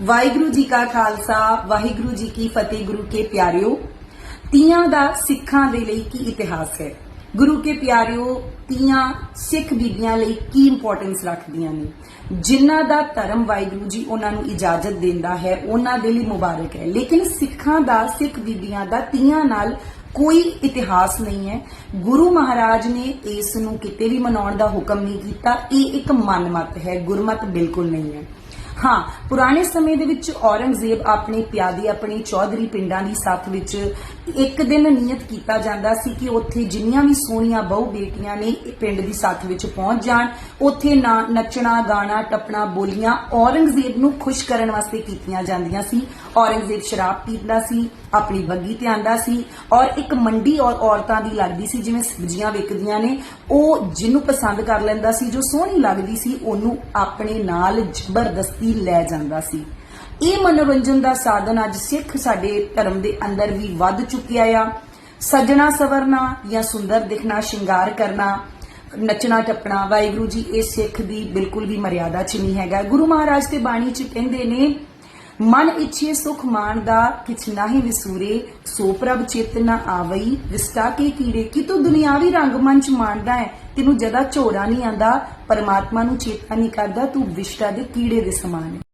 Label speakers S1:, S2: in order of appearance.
S1: ਵਾਹਿਗੁਰੂ ਜੀ ਕਾ ਖਾਲਸਾ, ਵਾਹਿਗੁਰੂ ਜੀ ਕੀ ਫਤਿਹ, ਗੁਰੂ ਕੇ ਪਿਆਰਿਓ। ਤੀਆਂ ਦਾ ਸਿੱਖਾਂ ਦੇ ਲਈ ਕੀ ਇਤਿਹਾਸ ਹੈ? ਗੁਰੂ ਕੇ ਪਿਆਰਿਓ, ਤੀਆਂ ਸਿੱਖ ਬੀਬੀਆਂ ਲਈ ਕੀ ਇੰਪੋਰਟੈਂਸ ਰੱਖਦੀਆਂ ਨੇ? ਜਿਨ੍ਹਾਂ ਦਾ ਧਰਮ ਵਾਹਿਗੁਰੂ ਜੀ ਉਹਨਾਂ ਨੂੰ ਇਜਾਜ਼ਤ ਦਿੰਦਾ ਹੈ, ਉਹਨਾਂ ਦੇ ਲਈ ਮੁਬਾਰਕ ਹੈ। ਲੇਕਿਨ ਸਿੱਖਾਂ ਦਾ, ਸਿੱਖ ਬੀਬੀਆਂ ਦਾ ਤੀਆਂ ਨਾਲ ਕੋਈ ਇਤਿਹਾਸ ਨਹੀਂ ਹੈ। ਗੁਰੂ ਮਹਾਰਾਜ ਨੇ ਇਸ ਨੂੰ ਕਿਤੇ ਵੀ ਮਨਾਉਣ ਦਾ ਹੁਕਮ ਨਹੀਂ ਕੀਤਾ। ਇਹ ਇੱਕ ਮਨਮਤ ਹੈ, ਗੁਰਮਤ ਬਿਲਕੁਲ ਨਹੀਂ ਹੈ। ਹਾਂ, ਪੁਰਾਣੇ ਸਮੇਂ ਦੇ ਵਿੱਚ ਔਰੰਗਜ਼ੇਬ ਆਪਣੇ ਪਿਆਦੇ ਆਪਣੇ ਚੌਧਰੀ ਪਿੰਡਾਂ ਦੀ ਸਾਥ ਵਿੱਚ ਇੱਕ ਦਿਨ ਨਿਯਤ ਕੀਤਾ ਜਾਂਦਾ ਸੀ ਕਿ ਉੱਥੇ ਜਿੰਨੀਆਂ ਵੀ ਸੋਹਣੀਆਂ ਬਹੁ ਬੇਟੀਆਂ ਨੇ ਪਿੰਡ ਦੀ ਸਾਥ ਵਿੱਚ ਪਹੁੰਚ ਜਾਣ, ਉੱਥੇ ਨਾ ਨੱਚਣਾ, ਗਾਣਾ, ਟੱਪਣਾ, ਬੋਲੀਆਂ ਔਰੰਗਜ਼ੇਬ ਨੂੰ ਖੁਸ਼ ਕਰਨ ਵਾਸਤੇ ਕੀਤੀਆਂ ਜਾਂਦੀਆਂ ਸੀ। ਔਰੰਗਜ਼ੇਬ ਸ਼ਰਾਬ ਪੀਂਦਾ ਸੀ, ਆਪਣੀ ਬੱਗੀ ਤੇ ਆਂਦਾ ਸੀ ਔਰ ਇੱਕ ਮੰਡੀ ਔਰ ਔਰਤਾਂ ਦੀ ਲੱਗਦੀ ਸੀ, ਜਿਵੇਂ ਸਬਜ਼ੀਆਂ ਵਿਕਦੀਆਂ ਨੇ, ਉਹ ਜਿਹਨੂੰ ਪਸੰਦ ਕਰ ਲੈਂਦਾ ਸੀ, ਜੋ ਸੋਹਣੀ ਲੱਗਦੀ ਸੀ, ਉਹਨੂੰ ਆਪਣੇ ਨਾਲ ਜ਼ਬਰਦਸਤੀ ਲੈ ਜਾਂਦਾ ਸੀ। ਇਹ ਮਨੋਰੰਜਨ ਦਾ ਸਾਧਨ ਅੱਜ ਸਿੱਖ ਸਾਡੇ ਧਰਮ ਦੇ ਅੰਦਰ ਵੀ ਵੱਧ ਚੁੱਕਿਆ ਆ। ਸਜਣਾ ਸਵਰਨਾ ਜਾਂ ਸੁੰਦਰ ਦਿਖਣਾ, ਸ਼ਿੰਗਾਰ ਕਰਨਾ, ਨੱਚਣਾ, ਟੱਪਣਾ, ਵਾਹਿਗੁਰੂ ਜੀ, ਇਹ ਸਿੱਖ ਦੀ ਬਿਲਕੁਲ ਵੀ ਮਰਿਆਦਾ ਚ ਨਹੀਂ ਹੈਗਾ। ਗੁਰੂ ਮਹਾਰਾਜ ਤੇ ਬਾਣੀ ਚ ਕਹਿੰਦੇ ਨੇ ਮਨ ਇੱਛੇ ਸੁਖ ਮਾਨਦਾ ਕਿਛ ਨਾਹੀ ਵਿਸੂਰੇ, ਸੋ ਪ੍ਰਭ ਚਿਤ ਨ ਆਵਈ। ਵਿਸਟਾ ਕੇ ਕੀੜੇ ਕਿ ਤੂੰ ਦੁਨਿਆਵੀ ਰੰਗ ਮੰਚ ਮਾਣਦਾ ਹੈ ਤੈਨੂੰ ਜਦਾ ਝੋਰਾ ਨਹੀਂ ਆਂਦਾ, ਪਰਮਾਤਮਾ ਨੂੰ ਚੇਤਾ ਨਹੀਂ ਕਰਦਾ, ਤੂੰ ਵਿਸ਼ਟਾ ਦੇ ਕੀੜੇ ਦੇ ਸਮਾਨ ਹੈ